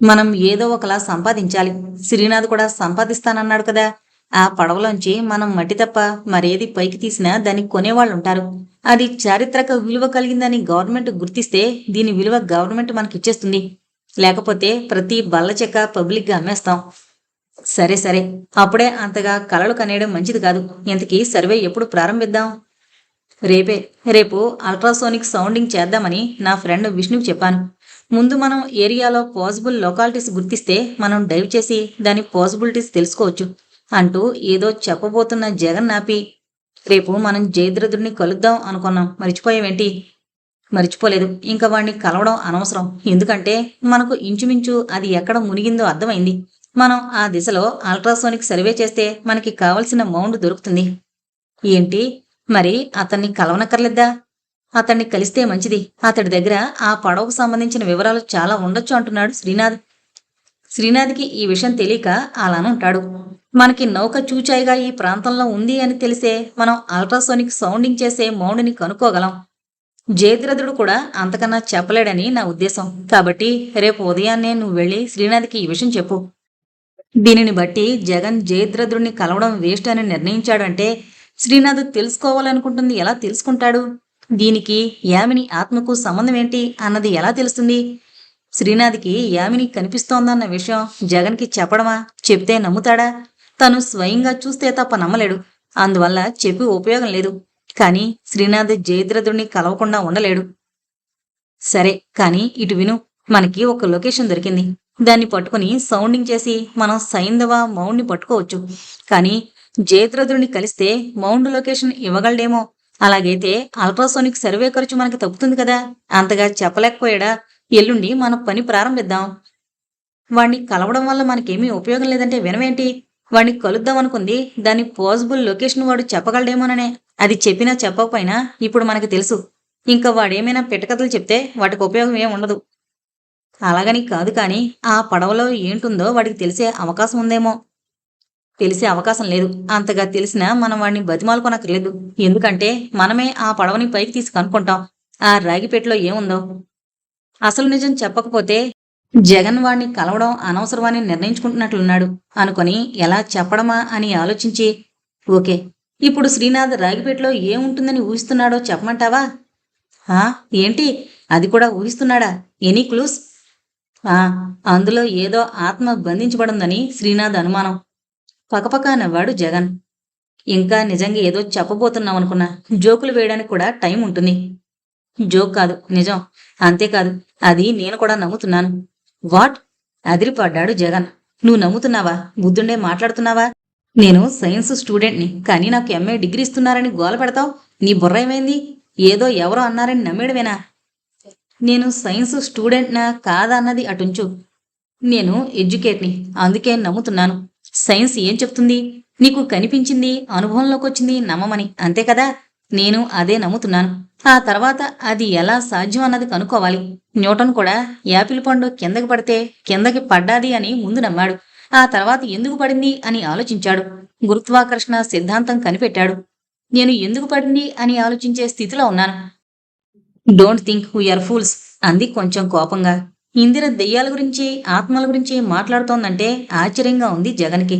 మనం ఏదో ఒకలా సంపాదించాలి. శ్రీనాథ్ కూడా సంపాదిస్తానన్నాడు కదా. ఆ పడవలోంచి మనం మట్టి తప్ప మరేది పైకి తీసినా దాన్ని కొనేవాళ్ళుంటారు. అది చారిత్రక విలువ కలిగిందని గవర్నమెంట్ గుర్తిస్తే దీని విలువ గవర్నమెంట్ మనకి ఇచ్చేస్తుంది లేకపోతే ప్రతి బల్ల చెక్క పబ్లిక్గా అమ్మేస్తాం. సరే సరే. అప్పుడే అంతగా కలలు కనేయడం మంచిది కాదు. ఇంతకీ సర్వే ఎప్పుడు ప్రారంభిద్దాం? రేపే. రేపు అల్ట్రాసోనిక్ సౌండింగ్ చేద్దామని నా ఫ్రెండ్ విష్ణుకి చెప్పాను. ముందు మనం ఏరియాలో పాసిబుల్ లొకాలిటీస్ గుర్తిస్తే మనం డైవ్ చేసి దాని పాసిబిలిటీస్ తెలుసుకోవచ్చు అంటూ ఏదో చెప్పబోతున్న జగన్ నాపి రేపు మనం జయద్రథుడిని కలుద్దాం అనుకున్నాం. మర్చిపోయావేంటి? మర్చిపోలేదు. ఇంకా వాడిని కలవడం అనవసరం. ఎందుకంటే మనకు ఇంచుమించు అది ఎక్కడ మునిగిందో అర్థమైంది. మనం ఆ దిశలో అల్ట్రాసోనిక్ సర్వే చేస్తే మనకి కావలసిన మౌండ్ దొరుకుతుంది. ఏంటి? మరి అతన్ని కలవనక్కర్లేద్దా అతన్ని కలిస్తే మంచిది. అతడి దగ్గర ఆ పడవకు సంబంధించిన వివరాలు చాలా ఉండొచ్చు అంటున్నాడు శ్రీనాథ్. శ్రీనాథ్కి ఈ విషయం తెలియక అలానే ఉంటాడు. మనకి నౌక చూచాయిగా ఈ ప్రాంతంలో ఉంది అని తెలిసే మనం అల్ట్రాసోనిక్ సౌండింగ్ చేసే మౌండ్ని కనుక్కోగలం. జయద్రథుడు కూడా అంతకన్నా చెప్పలేడని నా ఉద్దేశం. కాబట్టి రేపు ఉదయాన్నే నువ్వు వెళ్ళి శ్రీనాథ్కి ఈ విషయం చెప్పు. దీనిని బట్టి జగన్ జయద్రథుడిని కలవడం వేస్ట్ అని నిర్ణయించాడంటే శ్రీనాథ్ తెలుసుకోవాలనుకుంటుంది. ఎలా తెలుసుకుంటాడు? దీనికి యామిని ఆత్మకు సంబంధం ఏంటి అన్నది ఎలా తెలుస్తుంది? శ్రీనాథ్కి యామిని కనిపిస్తోందన్న విషయం జగన్కి చెప్పడమా చెప్తే నమ్ముతాడా? తను స్వయంగా చూస్తే తప్ప నమ్మలేడు. అందువల్ల చెప్పి ఉపయోగం లేదు. కానీ శ్రీనాథ్ జయద్రథుడిని కలవకుండా ఉండలేడు. సరే కానీ ఇటు విను. మనకి ఒక లొకేషన్ దొరికింది. దాన్ని పట్టుకుని సౌండింగ్ చేసి మనం సైంధవ మౌండ్ని పట్టుకోవచ్చు. కానీ జయద్రథుడిని కలిస్తే మౌండ్ లొకేషన్ ఇవ్వగలడేమో. అలాగైతే అల్ట్రాసోనిక్ సర్వే ఖర్చు మనకి తప్పుతుంది కదా. అంతగా చెప్పలేకపోయాడా? ఎల్లుండి మన పని ప్రారంభిద్దాం. వాణ్ణి కలవడం వల్ల మనకేమీ ఉపయోగం లేదంటే వినవేంటి? వాణ్ణి కలుద్దాం అనుకుంది. దాని పాసిబుల్ లొకేషన్ వాడు చెప్పగలడేమోననే. అది చెప్పినా చెప్పకపోయినా ఇప్పుడు మనకి తెలుసు. ఇంకా వాడేమైనా పిటకథలు చెప్తే వాటికి ఉపయోగం ఏం ఉండదు. అలాగని కాదు కానీ ఆ పడవలో ఏంటుందో వాడికి తెలిసే అవకాశం ఉందేమో. తెలిసే అవకాశం లేదు. అంతగా తెలిసినా మనం వాడిని బతిమాలుకోనక్కర్లేదు. ఎందుకంటే మనమే ఆ పడవని పైకి తీసి కనుక్కుంటాం. ఆ రాగిపేటలో ఏముందో? అసలు నిజం చెప్పకపోతే జగన్ వాణ్ణి కలవడం అనవసరమని నిర్ణయించుకుంటున్నట్లున్నాడు. అనుకొని ఎలా చెప్పడమా అని ఆలోచించి ఓకే ఇప్పుడు శ్రీనాథ్ రాగిపేటలో ఏముంటుందని ఊహిస్తున్నాడో చెప్పమంటావా? ఆ ఏంటి? అది కూడా ఊహిస్తున్నాడా? Any clues? ఆ అందులో ఏదో ఆత్మ బంధించబడిందని శ్రీనాథ్ అనుమానం. పకపకా నవ్వాడు జగన్. ఇంకా నిజంగా ఏదో చెప్పబోతున్నాం అనుకున్నా జోకులు వేయడానికి కూడా టైం ఉంటుంది. జోక్ కాదు నిజం. అంతేకాదు అది నేను కూడా నమ్ముతున్నాను. వాట్? అదిరిపడ్డాడు జగన్. నువ్వు నమ్ముతున్నావా? బుద్ధుండే మాట్లాడుతున్నావా? నేను సైన్స్ స్టూడెంట్ని కానీ నాకు ఎంఏ డిగ్రీ ఇస్తున్నారని గోల పెడతావు? నీ బుర్ర ఏమైంది? ఏదో ఎవరో అన్నారని నమ్మేడమేనా నేను సైన్స్ స్టూడెంట్నా కాదా అన్నది అటుంచు. నేను ఎడ్యుకేట్ని అందుకే నమ్ముతున్నాను. సైన్స్ ఏం చెప్తుంది? నీకు కనిపించింది అనుభవంలోకి వచ్చింది నమ్మమని. అంతే కదా? నేను అదే నమ్ముతున్నాను. ఆ తర్వాత అది ఎలా సాధ్యం అన్నది కనుక్కోవాలి. న్యూటన్ కూడా యాపిల్ పండు కిందకి పడితే కిందకి పడ్డాది అని ముందు నమ్మాడు. ఆ తర్వాత ఎందుకు పడింది అని ఆలోచించాడు. గురుత్వాకర్షణ సిద్ధాంతం కనిపెట్టాడు. నేను ఎందుకు పడింది అని ఆలోచించే స్థితిలో ఉన్నాను. Don't think we are fools. అంది కొంచెం కోపంగా. ఇందిర దెయ్యాల గురించి ఆత్మల గురించి మాట్లాడుతోందంటే ఆశ్చర్యంగా ఉంది జగన్కి.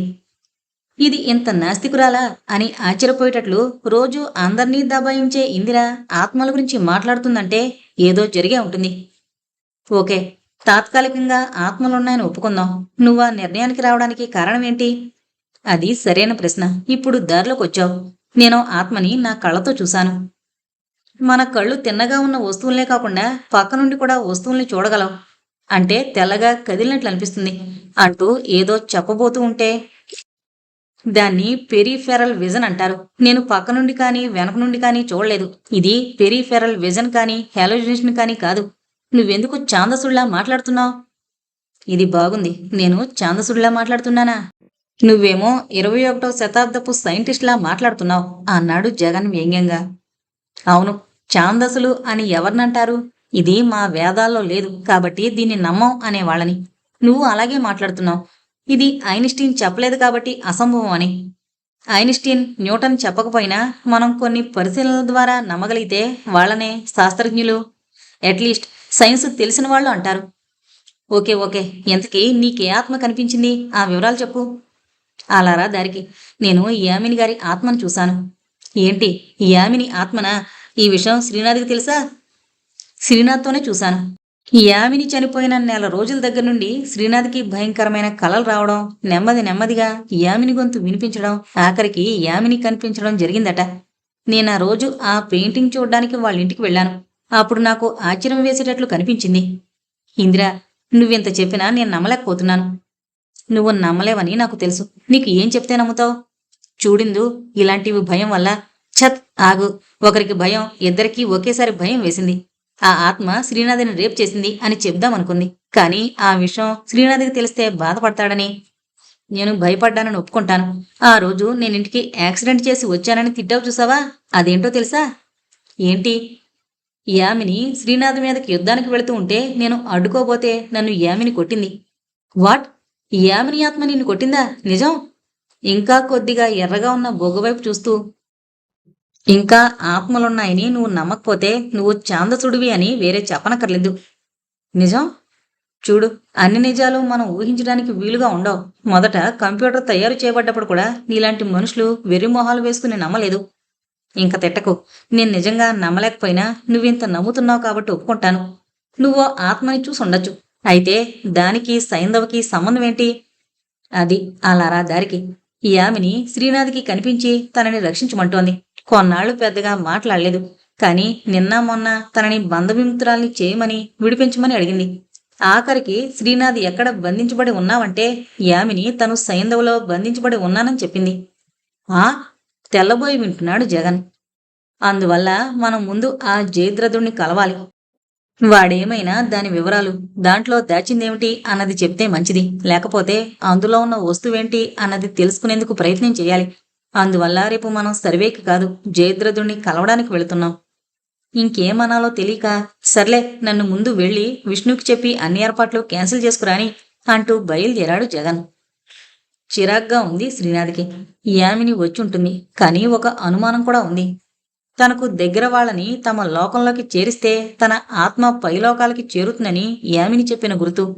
ఇది ఇంత నాస్తికురాలా అని ఆశ్చర్యపోయేటట్లు రోజు అందర్నీ దబాయించే ఇందిర ఆత్మల గురించి మాట్లాడుతుందంటే ఏదో జరిగే ఉంటుంది. ఓకే తాత్కాలికంగా ఆత్మలున్నాయని ఒప్పుకుందాం. నువ్వు ఆ నిర్ణయానికి రావడానికి కారణం ఏంటి అది సరైన ప్రశ్న. ఇప్పుడు దారిలోకి వచ్చావు. నేను ఆత్మని నా కళ్ళతో చూశాను. మన కళ్ళు తిన్నగా ఉన్న వస్తువులనే కాకుండా పక్క నుండి కూడా వస్తువుల్ని చూడగలం. అంటే తెల్లగా కదిలినట్లు అనిపిస్తుంది అంటూ ఏదో చెప్పబోతూ ఉంటే దాన్ని పెరిఫెరల్ విజన్ అంటారు. నేను పక్క నుండి కానీ వెనక నుండి కానీ చూడలేదు. ఇది పెరిఫెరల్ విజన్ కానీ హాలోజినేషన్ కానీ కాదు. నువ్వెందుకు చాందసుడిలా మాట్లాడుతున్నావు? ఇది బాగుంది. నేను చాందసుడిలా మాట్లాడుతున్నానా? నువ్వేమో ఇరవై ఒకటో శతాబ్దపు సైంటిస్ట్లా మాట్లాడుతున్నావు అన్నాడు జగన్ వ్యంగ్యంగా. అవును ఛాందసులు అని ఎవరినంటారు? ఇది మా వేదాల్లో లేదు కాబట్టి దీన్ని నమ్మం అనేవాళ్ళని నువ్వు అలాగే మాట్లాడుతున్నావు. ఇది ఐన్స్టీన్ చెప్పలేదు కాబట్టి అసంభవం అని. ఐన్స్టీన్ న్యూటన్ చెప్పకపోయినా మనం కొన్ని పరిశీలనల ద్వారా నమ్మగలిగితే వాళ్ళనే శాస్త్రజ్ఞులు. అట్లీస్ట్ సైన్స్ తెలిసిన వాళ్ళు అంటారు. Okay okay. ఎంతకీ నీకే ఆత్మ కనిపించింది? ఆ వివరాలు చెప్పు. అలారా దారికి. నేను యామిని గారి ఆత్మను చూశాను. ఏంటి? యామిని ఆత్మనా? ఈ విషయం శ్రీనాథ్కి తెలుసా? శ్రీనాథ్తోనే చూశాను. యామిని చనిపోయిన నెల రోజుల దగ్గర నుండి శ్రీనాథ్కి భయంకరమైన కలలు రావడం నెమ్మది నెమ్మదిగా యామిని గొంతు వినిపించడం ఆఖరికి యామిని కనిపించడం జరిగిందట. నేను ఆ రోజు ఆ పెయింటింగ్ చూడడానికి వాళ్ళ ఇంటికి వెళ్ళాను. అప్పుడు నాకు ఆశ్చర్యం వేసేటట్లు కనిపించింది. ఇందిరా నువ్వెంత చెప్పినా నేను నమ్మలేకపోతున్నాను. నువ్వు నమ్మలేవని నాకు తెలుసు. నీకు ఏం చెప్తే నమ్ముతావు? చూడిందు ఇలాంటివి భయం వల్ల ఛత్ ఆగు. ఒకరికి భయం ఇద్దరికీ ఒకేసారి భయం వేసింది. ఆ ఆత్మ శ్రీనాథిని రేప్ చేసింది అని చెప్దామనుకుంది కానీ ఆ విషయం శ్రీనాథికి తెలిస్తే బాధపడతాడని నేను భయపడ్డానని ఒప్పుకుంటాను. ఆ రోజు నేను ఇంటికి యాక్సిడెంట్ చేసి వచ్చానని తిట్టావు చూసావా? అదేంటో తెలుసా? ఏంటి? యామిని శ్రీనాథ్ మీదకి యుద్ధానికి వెళుతూ ఉంటే నేను అడ్డుకోబోతే నన్ను యామిని కొట్టింది. వాట్? యామిని ఆత్మ నిన్ను కొట్టిందా? నిజం? ఇంకా కొద్దిగా ఎర్రగా ఉన్న బొగ్గవైపు చూస్తూ ఇంకా ఆత్మలున్నాయని నువ్వు నమ్మకపోతే నువ్వు చాందసుడివి అని వేరే చెప్పనక్కర్లేదు. నిజం? చూడు అన్ని నిజాలు మనం ఊహించడానికి వీలుగా ఉండవు. మొదట కంప్యూటర్ తయారు చేయబడ్డప్పుడు కూడా నీలాంటి మనుషులు వెర్రిమొహాలు వేసుకుని నమ్మలేదు. ఇంక తిట్టకు. నేను నిజంగా నమ్మలేకపోయినా నువ్వింత నమ్ముతున్నావు కాబట్టి ఒప్పుకుంటాను. నువ్వు ఆత్మని చూసి ఉండొచ్చు. అయితే దానికి సైంధవకి సంబంధం ఏంటి? అది అలారా దారికి. ఈ ఆమెని శ్రీనాథ్కి కనిపించి తనని రక్షించమంటోంది. కొన్నాళ్ళు పెద్దగా మాట్లాడలేదు. కానీ నిన్న మొన్న తనని బంధవిముక్తురాల్ని చేయమని విడిపించమని అడిగింది. ఆఖరికి శ్రీనాథ్ ఎక్కడ బంధించబడి ఉన్నావంటే యామిని తను సైంధవలో బంధించబడి ఉన్నానని చెప్పింది. ఆ? తెల్లబోయి వింటున్నాడు జగన్. అందువల్ల మనం ముందు ఆ జయద్రథుణ్ణి కలవాలి. వాడేమైనా దాని వివరాలు దాంట్లో దాచిందేమిటి అన్నది చెప్తే మంచిది. లేకపోతే అందులో ఉన్న వస్తువేంటి అన్నది తెలుసుకునేందుకు ప్రయత్నం చేయాలి. అందువల్ల రేపు మనం సర్వేకి కాదు జయద్రథుణ్ణి కలవడానికి వెళుతున్నాం. ఇంకేమనాలో తెలియక సర్లే నన్ను ముందు వెళ్ళి విష్ణుకి చెప్పి అన్ని ఏర్పాట్లు క్యాన్సిల్ చేసుకురాని అంటూ బయలుదేరాడు జగన్. చిరాగ్గా ఉంది శ్రీనాథ్కి. యామిని వచ్చి ఉంటుంది కానీ ఒక అనుమానం కూడా ఉంది. తనకు దగ్గర వాళ్ళని తమ లోకంలోకి చేరిస్తే తన ఆత్మ పైలోకాలకి చేరుతుందని యామిని చెప్పిన గుర్తు.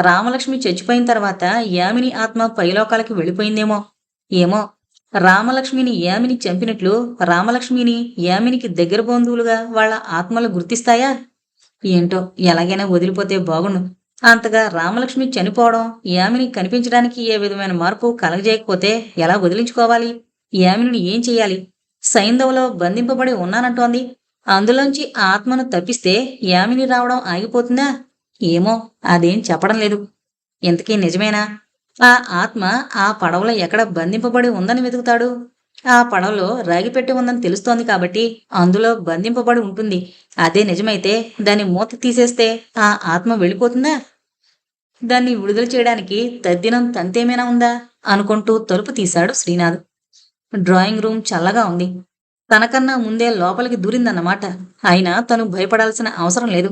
రామలక్ష్మి చచ్చిపోయిన తర్వాత యామిని ఆత్మ పైలోకాలకి వెళ్ళిపోయిందేమో? ఏమో? రామలక్ష్మిని యామిని చంపినట్లు రామలక్ష్మిని యామినికి దగ్గర బంధువులుగా వాళ్ళ ఆత్మలు గుర్తిస్తాయా? ఏంటో ఎలాగైనా వదిలిపోతే బాగుండు. అంతగా రామలక్ష్మి చనిపోవడం యామిని కనిపించడానికి ఏ విధమైన మార్పు కలగజేయకపోతే ఎలా వదిలించుకోవాలి? యామిని ఏం చెయ్యాలి? సైంధవలో బంధింపబడి ఉన్నానంటోంది. అందులోంచి ఆత్మను తప్పిస్తే యామిని రావడం ఆగిపోతుందా? ఏమో అదేం చెప్పడం లేదు. ఇంతకీ నిజమేనా? ఆ ఆత్మ ఆ పడవలో ఎక్కడ బంధింపబడి ఉందని వెతుకుతాడు? ఆ పడవలో రాగిపెట్టి ఉందని తెలుస్తోంది కాబట్టి అందులో బంధింపబడి ఉంటుంది. అదే నిజమైతే దాన్ని మూత తీసేస్తే ఆ ఆత్మ వెళ్ళిపోతుందా? దాన్ని విడుదల చేయడానికి తద్దినం తంతేమైనా ఉందా? అనుకుంటూ తలుపు తీశాడు శ్రీనాథ్. డ్రాయింగ్ రూమ్ చల్లగా ఉంది. తనకన్నా ముందే లోపలికి దూరిందన్నమాట. అయినా తను భయపడాల్సిన అవసరం లేదు.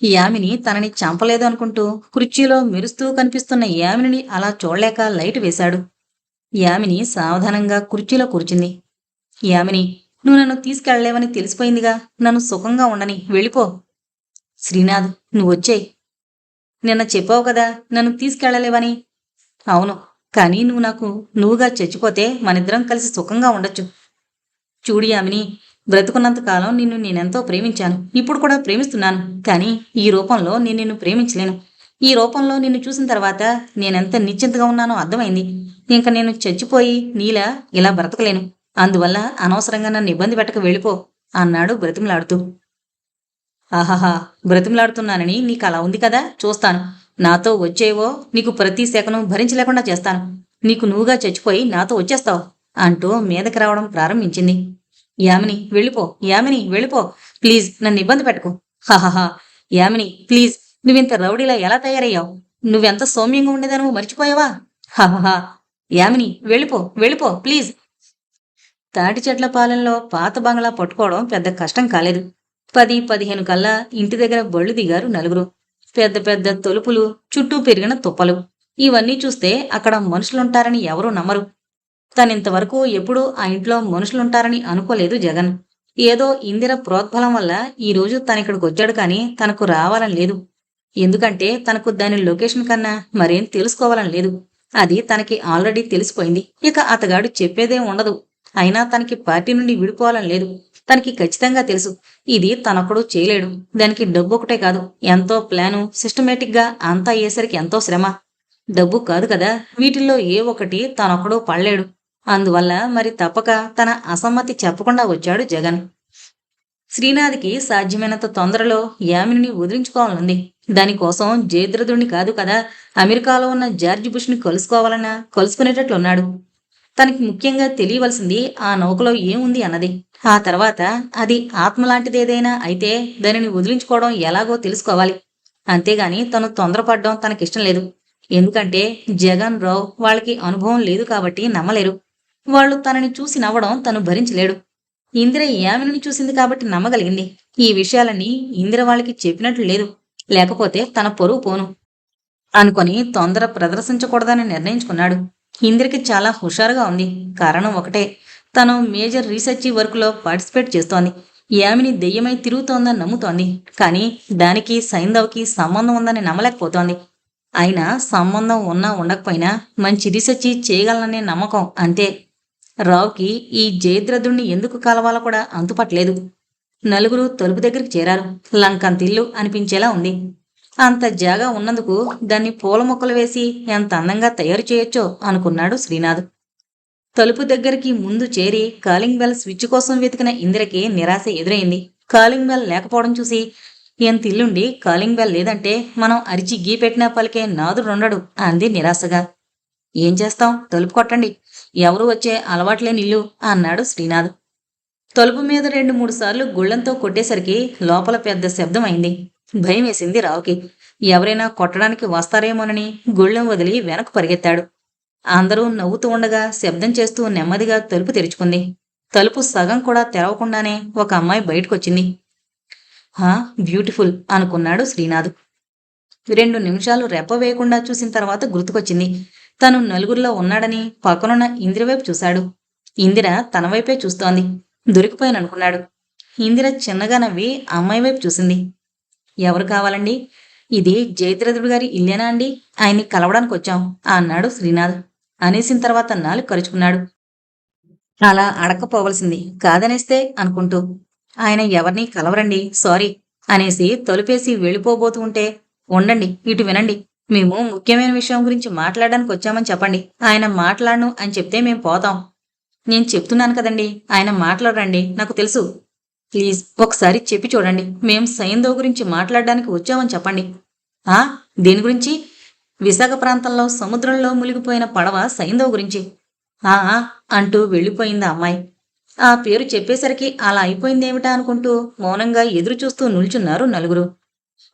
ఈ యామిని తనని చంపలేదు అనుకుంటూ కుర్చీలో మెరుస్తూ కనిపిస్తున్న యామినిని అలా చూడలేక లైట్ వేశాడు. యామిని సావధానంగా కుర్చీలో కూర్చుంది. యామిని నువ్వు నన్ను తీసుకెళ్ళేవని తెలిసిపోయిందిగా. నన్ను సుఖంగా ఉండని. వెళ్ళిపో. శ్రీనాథ్ నువ్వు నిన్న చెప్పావు కదా నన్ను తీసుకెళ్ళలేవని. అవును కానీ నువ్వు నాకు నువ్వుగా చచ్చిపోతే మనిద్దరం కలిసి సుఖంగా ఉండొచ్చు. చూడు యామిని బ్రతుకున్నంత కాలం నిన్ను నేనెంతో ప్రేమించాను. ఇప్పుడు కూడా ప్రేమిస్తున్నాను. కానీ ఈ రూపంలో నేను నిన్ను ప్రేమించలేను. ఈ రూపంలో నిన్ను చూసిన తర్వాత నేనెంత నిశ్చింతగా ఉన్నానో అర్థమైంది. ఇంక నేను చచ్చిపోయి నీలా ఇలా బ్రతకలేను. అందువల్ల అనవసరంగా నన్ను ఇబ్బంది పెట్టక వెళ్ళిపో అన్నాడు బ్రతిమలాడుతూ. ఆహాహా బ్రతిమలాడుతున్నానని నీకు అలా ఉంది కదా? చూస్తాను. నాతో వచ్చేవో నీకు ప్రతి శాఖను భరించలేకుండా చేస్తాను. నీకు నువ్వుగా చచ్చిపోయి నాతో వచ్చేస్తావు అంటూ మీదకి రావడం ప్రారంభించింది. యామిని వెళ్ళిపో. యామిని వెళ్ళిపో. ప్లీజ్ నన్ను ఇబ్బంది పెట్టకు. హాహాహా. యామిని ప్లీజ్ నువ్వింత రౌడీలా ఎలా తయారయ్యావు? నువ్వెంత సౌమ్యంగా ఉండేదను మర్చిపోయావా? హాహాహా. యామిని వెళ్ళిపో వెళ్ళిపో ప్లీజ్. తాటి చెట్ల పాలెంలో పాత బంగ్లా పట్టుకోవడం పెద్ద కష్టం కాలేదు. పది పదిహేను కల్లా ఇంటి దగ్గర బళ్ళు దిగారు నలుగురు. పెద్ద పెద్ద తలుపులు చుట్టూ పెరిగిన తుప్పలు. ఇవన్నీ చూస్తే అక్కడ మనుషులుంటారని ఎవరూ నమ్మరు. తనింతవరకు ఎప్పుడూ ఆ ఇంట్లో మనుషులుంటారని అనుకోలేదు జగన్. ఏదో ఇందిర ప్రోద్బలం వల్ల ఈ రోజు తనిక్కడికి వచ్చాడు కానీ తనకు రావాలని లేదు. ఎందుకంటే తనకు దాని లొకేషన్ కన్నా మరేం తెలుసుకోవాలని లేదు. అది తనకి ఆల్రెడీ తెలిసిపోయింది. ఇక అతగాడు చెప్పేదేం ఉండదు. అయినా తనకి పార్టీ నుండి విడిపోవాలని లేదు. తనకి ఖచ్చితంగా తెలుసు. ఇది తనొక్కడు చేయలేడు. దానికి డబ్బు ఒకటే కాదు. ఎంతో ప్లాను సిస్టమేటిక్గా అంతా అయ్యేసరికి ఎంతో శ్రమ. డబ్బు కాదు కదా. వీటిల్లో ఏ ఒక్కటి తనొక్కడు పడలేడు. అందువల్ల మరి తప్పక తన అసమ్మతి చెప్పకుండా వచ్చాడు జగన్. శ్రీనాథ్కి సాధ్యమైనంత తొందరలో యామిని వదిలించుకోవాలనుంది. దానికోసం జయద్రథుడిని కాదు కదా అమెరికాలో ఉన్న జార్జ్ బుష్ని కలుసుకోవాలన్నా కలుసుకునేటట్లున్నాడు తనకి ముఖ్యంగా తెలియవలసింది ఆ నౌకలో ఏముంది అన్నది. ఆ తర్వాత అది ఆత్మలాంటిదేదైనా అయితే దానిని వదిలించుకోవడం ఎలాగో తెలుసుకోవాలి. అంతేగాని తను తొందరపడడం తనకిష్టం లేదు. ఎందుకంటే జగన్ రావు వాళ్ళకి అనుభవం లేదు కాబట్టి నమ్మలేరు. వాళ్ళు తనని చూసి నవ్వడం తను భరించలేడు. ఇందిర యామిని చూసింది కాబట్టి నమ్మగలిగింది. ఈ విషయాలన్నీ ఇందిర వాళ్ళకి చెప్పినట్లు లేదు. లేకపోతే తన పొరుగు పోను. అనుకొని తొందర ప్రదర్శించకూడదని నిర్ణయించుకున్నాడు. ఇందిరకి చాలా హుషారుగా ఉంది. కారణం ఒకటే. తను మేజర్ రీసెర్చ్ వర్క్లో పార్టిసిపేట్ చేస్తోంది. యామిని దెయ్యమై తిరుగుతోందని నమ్ముతోంది. కానీ దానికి సైంధవ్కి సంబంధం ఉందని నమ్మలేకపోతోంది. అయినా సంబంధం ఉన్నా ఉండకపోయినా మంచి రీసెర్చ్ చేయగలననే నమ్మకం అంతే. రావుకి ఈ జయద్రథుణ్ణి ఎందుకు కలవాలో కూడా అంతుపట్టలేదు నలుగురు తలుపు దగ్గరికి చేరారు. లంకంతిల్లు అనిపించేలా ఉంది. అంత జాగా ఉన్నందుకు దాన్ని పూల మొక్కలు వేసి ఎంత అందంగా తయారు చేయొచ్చో అనుకున్నాడు శ్రీనాథ్. తలుపు దగ్గరికి ముందు చేరి కాలింగ్ బెల్ స్విచ్ కోసం వెతికిన ఇందిరకి నిరాశ ఎదురైంది. కాలింగ్ బెల్ లేకపోవడం చూసి ఎంత ఇల్లుండి కాలింగ్ బెల్ లేదంటే మనం అరిచి గీ పెట్టినా పలికే నాదుడుండడు అంది నిరాశగా. ఏం చేస్తాం? తలుపు కొట్టండి. ఎవరు వచ్చే అలవాట్లేని ఇల్లు? అన్నాడు శ్రీనాథ్. తలుపు మీద రెండు మూడు సార్లు గుళ్ళంతో కొట్టేసరికి లోపల పెద్ద శబ్దం అయింది. భయం వేసింది రావుకి. ఎవరైనా కొట్టడానికి వస్తారేమోనని గుళ్ళెం వదిలి వెనక్కు పరిగెత్తాడు. అందరూ నవ్వుతూ ఉండగా శబ్దం చేస్తూ నెమ్మదిగా తలుపు తెరుచుకుంది. తలుపు సగం కూడా తెరవకుండానే ఒక అమ్మాయి బయటకొచ్చింది. హా బ్యూటిఫుల్ అనుకున్నాడు శ్రీనాథ్. రెండు నిమిషాలు రెప్ప వేయకుండా చూసిన తర్వాత గుర్తుకొచ్చింది. తను నలుగురిలో ఉన్నాడని పక్కనున్న ఇందిర వైపు చూశాడు. ఇందిర తన వైపే చూస్తోంది. దొరికిపోయాననుకున్నాడు. ఇందిర చిన్నగా నవ్వి అమ్మాయి వైపు చూసింది. ఎవరు కావాలండి? ఇది జయద్రథుడు గారి ఇల్లేనా అండి? ఆయన్ని కలవడానికి వచ్చాం అన్నాడు శ్రీనాథ్. అనేసిన తర్వాత నాలుగు కరుచుకున్నాడు. అలా అడక్కపోవలసింది కాదనేస్తే అనుకుంటూ ఆయన ఎవరిని కలవరండి సారీ అనేసి తలుపేసి వెళ్ళిపోబోతూ ఉంటే ఉండండి ఇటు వినండి మేము ముఖ్యమైన విషయం గురించి మాట్లాడడానికి వచ్చామని చెప్పండి. ఆయన మాట్లాడను అని చెప్తే మేము పోతాం. నేను చెప్తున్నాను కదండి ఆయన మాట్లాడరండి నాకు తెలుసు. ప్లీజ్ ఒకసారి చెప్పి చూడండి. మేం సైందో గురించి మాట్లాడడానికి వచ్చామని చెప్పండి. ఆ దేని గురించి? విశాఖ ప్రాంతంలో సముద్రంలో మునిగిపోయిన పడవ సైందో గురించి. ఆ అంటూ వెళ్ళిపోయింది అమ్మాయి. ఆ పేరు చెప్పేసరికి అలా అయిపోయిందేమిటా అనుకుంటూ మౌనంగా ఎదురు చూస్తూ నిల్చున్నారు నలుగురు.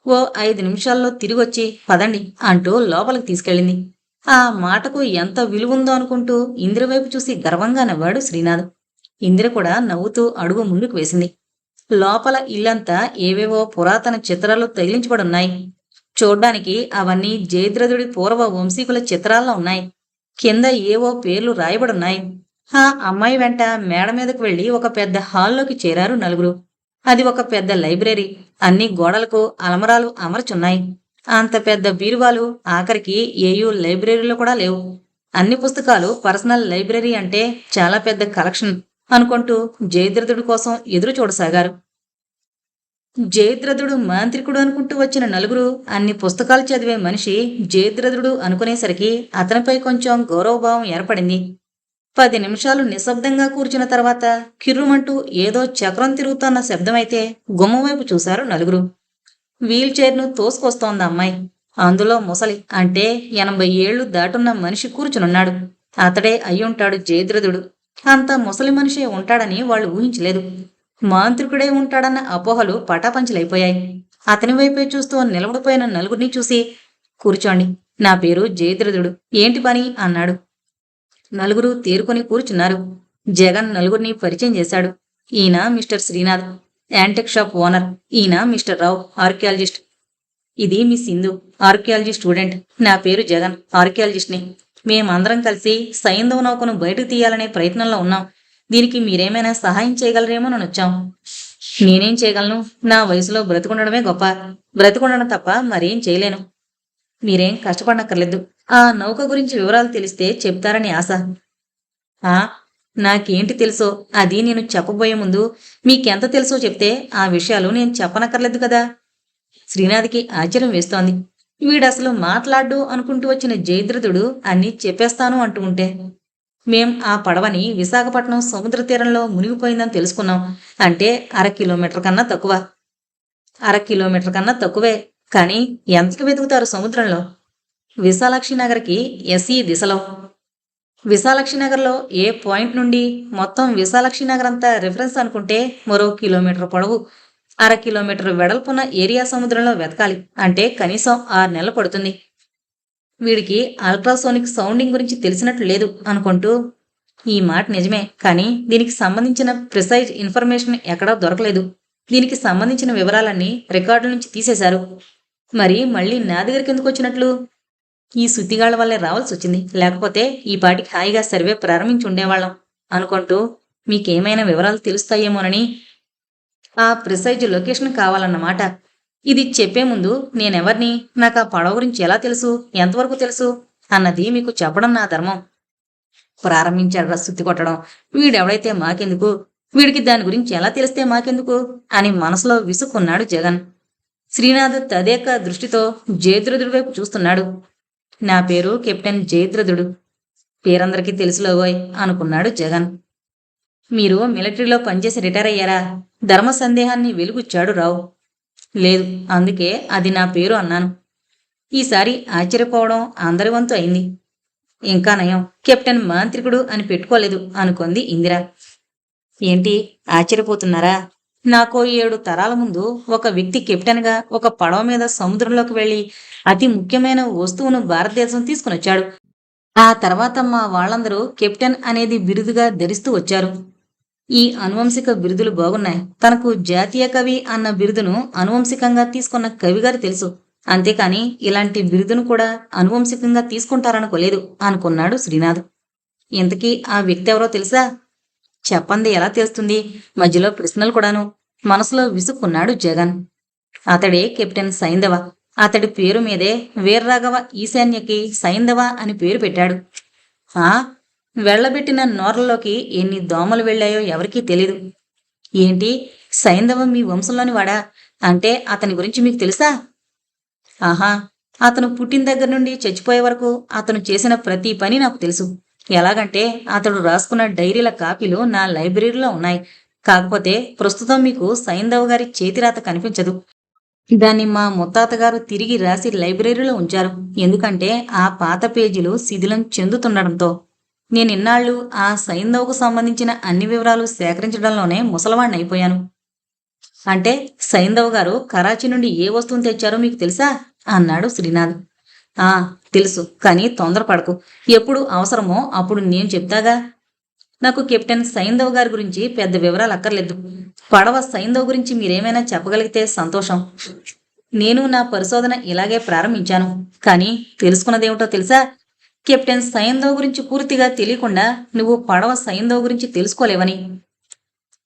ఓ ఐదు నిమిషాల్లో తిరిగొచ్చి పదండి అంటూ లోపలికి తీసుకెళ్ళింది. ఆ మాటకు ఎంత విలువుందో అనుకుంటూ ఇందిర వైపు చూసి గర్వంగా నవ్వాడు శ్రీనాథ్. ఇందిర కూడా నవ్వుతూ అడుగు ముందుకు వేసింది. లోపల ఇల్లంతా ఏవేవో పురాతన చిత్రాలు తగిలించబడున్నాయి. చూడ్డానికి అవన్నీ జయద్రథుడి పూర్వ వంశీకుల చిత్రాల్లో ఉన్నాయి. కింద ఏవో పేర్లు రాయబడున్నాయి. ఆ అమ్మాయి వెంట మేడ మీదకు వెళ్ళి ఒక పెద్ద హాల్లోకి చేరారు నలుగురు. అది ఒక పెద్ద లైబ్రరీ. అన్ని గోడలకు అలమరాలు అమర్చున్నాయి. అంత పెద్ద బీరువాలు ఆఖరికి ఏయూ లైబ్రరీలో కూడా లేవు. అన్ని పుస్తకాలు పర్సనల్ లైబ్రరీ అంటే చాలా పెద్ద కలెక్షన్ అనుకుంటూ జయద్రథుడి కోసం ఎదురు చూడసాగారు. జయద్రథుడు మాంత్రికుడు అనుకుంటూ వచ్చిన నలుగురు అన్ని పుస్తకాలు చదివే మనిషి జయద్రథుడు అనుకునేసరికి అతనిపై కొంచెం గౌరవభావం ఏర్పడింది. పది నిమిషాలు నిశ్శబ్దంగా కూర్చున్న తర్వాత కిర్రుమంటూ ఏదో చక్రం తిరుగుతున్న శబ్దమైతే గుమ్మవైపు చూశారు నలుగురు. వీల్ చైర్ను తోసుకొస్తోంది అమ్మాయి. అందులో ముసలి అంటే ఎనభై ఏళ్ళు దాటున్న మనిషి కూర్చునున్నాడు. అతడే అయ్యుంటాడు జయద్రథుడు. అంత ముసలి మనిషే ఉంటాడని వాళ్ళు ఊహించలేదు. మాంత్రికుడే ఉంటాడన్న అపోహలు పటాపంచలైపోయాయి. అతని వైపే చూస్తూ నిలబడిపోయిన నలుగురిని చూసి కూర్చోండి. నా పేరు జయద్రథుడు. ఏంటి పని? అన్నాడు. నలుగురు తేరుకొని కూర్చున్నారు. జగన్ నలుగురిని పరిచయం చేశాడు. ఈయన Mr Srinath antique shop owner. ఈయన మిస్టర్ రావు ఆర్కియాలజిస్ట్. ఇది మిస్ సింధు ఆర్కియాలజీ స్టూడెంట్. నా పేరు జగన్ ఆర్కియాలజిస్ట్ని. మేమందరం కలిసి సైంధవ నౌకను బయటకు తీయాలనే ప్రయత్నంలో ఉన్నాం. దీనికి మీరేమైనా సహాయం చేయగలరేమో అని వచ్చాం. నేనేం చేయగలను? నా వయసులో బ్రతుకుండడమే గొప్ప. బ్రతుకుండడం తప్ప మరేం చేయలేను. మీరేం కష్టపడనక్కర్లేదు. ఆ నౌక గురించి వివరాలు తెలిస్తే చెప్తారని ఆశ. ఆ నాకేంటి తెలుసో? అది నేను చెప్పబోయే ముందు మీకెంత తెలుసో చెప్తే ఆ విషయాలు నేను చెప్పనక్కర్లేదు కదా? శ్రీనాథ్కి ఆశ్చర్యం వేస్తోంది. వీడసలు మాట్లాడు అనుకుంటూ వచ్చిన జయద్రథుడు అన్నీ చెప్పేస్తాను అంటూ ఉంటే మేం ఆ పడవని విశాఖపట్నం సముద్ర తీరంలో మునిగిపోయిందని తెలుసుకున్నాం. అంటే అర కిలోమీటర్ కన్నా తక్కువ. అర కిలోమీటర్ కన్నా తక్కువే. కానీ ఎంతకు వెతుకుతారు సముద్రంలో? విశాలక్షినగర్కి ఎస్ఈ దిశలో. విశాలక్షినగర్లో ఏ పాయింట్ నుండి మొత్తం విశాలక్షినగర్ అంతా రిఫరెన్స్ అనుకుంటే మరో కిలోమీటర్ పొడవు. అర కిలోమీటర్ వెడల్పున్న ఏరియా సముద్రంలో వెతకాలి. అంటే కనీసం ఆరు నెలలు పడుతుంది. వీడికి అల్ట్రాసోనిక్ సౌండింగ్ గురించి తెలిసినట్లు లేదు అనుకుంటూ ఈ మాట నిజమే. కానీ దీనికి సంబంధించిన ప్రిసైజ్ ఇన్ఫర్మేషన్ ఎక్కడా దొరకలేదు. దీనికి సంబంధించిన వివరాలన్నీ రికార్డుల నుంచి తీసేశారు. మరి మళ్ళీ నా దగ్గరికి ఎందుకు వచ్చినట్లు? ఈ శుద్ధిగాళ్ళ వల్లే రావాల్సి వచ్చింది లేకపోతే ఈ పాటికి హాయిగా సర్వే ప్రారంభించి ఉండేవాళ్ళం అనుకుంటూ మీకేమైనా వివరాలు తెలుస్తాయేమోనని ఆ ప్రిసైజ్ లొకేషన్ కావాలన్నమాట. ఇది చెప్పే ముందు నేనెవర్ని నాకు ఆ పడవ గురించి ఎలా తెలుసు ఎంతవరకు తెలుసు అన్నది మీకు చెప్పడం నా ధర్మం. ప్రారంభించాడు రా కొట్టడం. వీడెవడైతే మాకెందుకు? వీడికి దాని గురించి ఎలా తెలిస్తే మాకెందుకు? అని మనసులో విసుక్కున్నాడు జగన్. శ్రీనాథ్ తదేక దృష్టితో జయద్రుదుడి వైపు చూస్తున్నాడు. నా పేరు కెప్టెన్ జయద్రథుడు పేరందరికీ తెలుసులోగోయ్ అనుకున్నాడు జగన్. మీరు మిలిటరీలో పనిచేసి రిటైర్ అయ్యారా? ధర్మ సందేహాన్ని వెలుగుచ్చాడు రావు. లేదు అందుకే అది నా పేరు అన్నాను. ఈసారి ఆశ్చర్యపోవడం అందరి వంతు అయింది. ఇంకా నయం కెప్టెన్ మాంత్రికుడు అని పెట్టుకోలేదు అనుకుంది ఇందిర. ఏంటి ఆశ్చర్యపోతున్నారా? నాకో ఏడు తరాల ముందు ఒక వ్యక్తి కెప్టెన్గా ఒక పడవ మీద సముద్రంలోకి వెళ్ళి అతి ముఖ్యమైన వస్తువును భారతదేశం తీసుకునొచ్చాడు ఆ తర్వాత మా వాళ్ళందరూ కెప్టెన్ అనేది బిరుదుగా ధరిస్తూ వచ్చారు. ఈ అనువంశిక బిరుదులు బాగున్నాయి. తనకు జాతీయ కవి అన్న బిరుదును అనువంశికంగా తీసుకున్న కవిగారు తెలుసు. అంతేకాని ఇలాంటి బిరుదును కూడా అనువంశికంగా తీసుకుంటారనుకోలేదు అనుకున్నాడు శ్రీనాథ్. ఇంతకీ ఆ వ్యక్తి ఎవరో తెలుసా? చెప్పంది ఎలా తెలుస్తుంది? మధ్యలో ప్రశ్నలు కూడాను. మనసులో విసుక్కున్నాడు జగన్. అతడే కెప్టెన్ సైంధవ అతడి పేరు మీదే వీర్రాఘవ ఈశాన్యకి సైంధవ అని పేరు పెట్టాడు. ఆ? వెళ్ళబెట్టిన నోర్లలోకి ఎన్ని దోమలు వెళ్ళాయో ఎవరికీ తెలీదు. ఏంటి? సైంధవ మీ వంశంలోని వాడా? అంటే అతని గురించి మీకు తెలుసా? ఆహా! అతను పుట్టిన దగ్గర నుండి చచ్చిపోయే వరకు అతను చేసిన ప్రతి పని నాకు తెలుసు. ఎలాగంటే అతడు రాసుకున్న డైరీల కాపీలు నా లైబ్రరీలో ఉన్నాయి. కాకపోతే ప్రస్తుతం మీకు సైందవ్ గారి చేతిరాత కనిపించదు. దాన్ని మా ముత్తాత గారు తిరిగి రాసి లైబ్రరీలో ఉంచారు. ఎందుకంటే ఆ పాత పేజీలు శిథిలం చెందుతుండడంతో. నేను ఇన్నాళ్ళు ఆ సైందవ్కు సంబంధించిన అన్ని వివరాలు సేకరించడంలోనే ముసలవాణ్ణైపోయాను అయిపోయాను అంటే సైందవ్ గారు కరాచీ నుండి ఏ వస్తువును తెచ్చారో మీకు తెలుసా? అన్నాడు శ్రీనాథ్. ఆ తెలుసు. కానీ తొందరపడకు. ఎప్పుడు అవసరమో అప్పుడు నేను చెప్తాగా? నాకు కెప్టెన్ సైందవ్ గారి గురించి పెద్ద వివరాలు అక్కర్లేదు. పడవ సైందవ్ గురించి మీరేమైనా చెప్పగలిగితే సంతోషం. నేను నా పరిశోధన ఇలాగే ప్రారంభించాను. కానీ తెలుసుకున్నదేమిటో తెలుసా? కెప్టెన్ సైందవ్ గురించి పూర్తిగా తెలియకుండా నువ్వు పడవ సైందవ్ గురించి తెలుసుకోలేవని.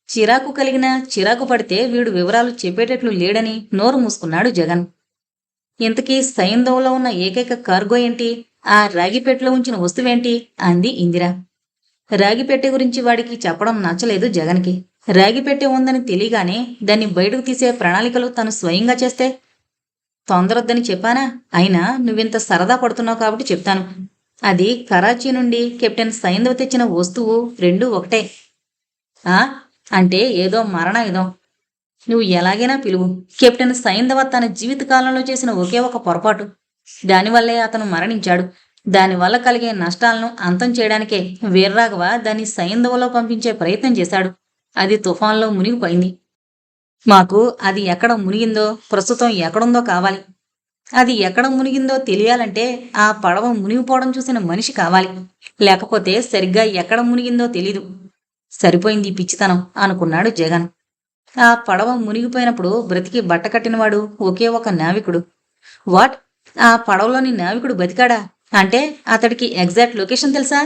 చిరాకు కలిగిన చిరాకు పడితే వీడు వివరాలు చెప్పేటట్లు లేడని నోరు మూసుకున్నాడు జగన్. ఇంతకీ సైంధవ్లో ఉన్న ఏకైక కార్గో ఏంటి? ఆ రాగిపెట్టెలో ఉంచిన వస్తువేంటి అంది ఇందిర. రాగిపెట్టె గురించి వాడికి చెప్పడం నచ్చలేదు జగన్కి. రాగిపెట్టె ఉందని తెలియగానే దాన్ని బయటకు తీసే ప్రణాళికలు తను స్వయంగా చేస్తే తొందరొద్దని చెప్పానా? అయినా నువ్వింత సరదా పడుతున్నావు కాబట్టి చెప్తాను. అది కరాచీ నుండి కెప్టెన్ సైంధవ్ తెచ్చిన వస్తువు రెండు ఒకటే. ఆ? అంటే ఏదో మరణ మరణాయుధం. నువ్వు ఎలాగైనా పిలువు. కెప్టెన్ సైంధవ తన జీవితకాలంలో చేసిన ఒకే ఒక పొరపాటు. దానివల్లే అతను మరణించాడు. దానివల్ల కలిగే నష్టాలను అంతం చేయడానికే వీర్రాఘవ దాన్ని సైంధవలో పంపించే ప్రయత్నం చేశాడు. అది తుఫాన్లో మునిగిపోయింది. మాకు అది ఎక్కడ మునిగిందో ప్రస్తుతం ఎక్కడుందో కావాలి. అది ఎక్కడ మునిగిందో తెలియాలంటే ఆ పడవ మునిగిపోవడం చూసిన మనిషి కావాలి. లేకపోతే సరిగ్గా ఎక్కడ మునిగిందో తెలీదు. సరిపోయింది పిచ్చితనం అనుకున్నాడు జగన్. ఆ పడవ మునిగిపోయినప్పుడు బ్రతికి బట్ట కట్టినవాడు ఒకే ఒక నావికుడు. వాట్? ఆ పడవలోని నావికుడు బతికాడా? అంటే అతడికి ఎగ్జాక్ట్ లొకేషన్ తెలుసా?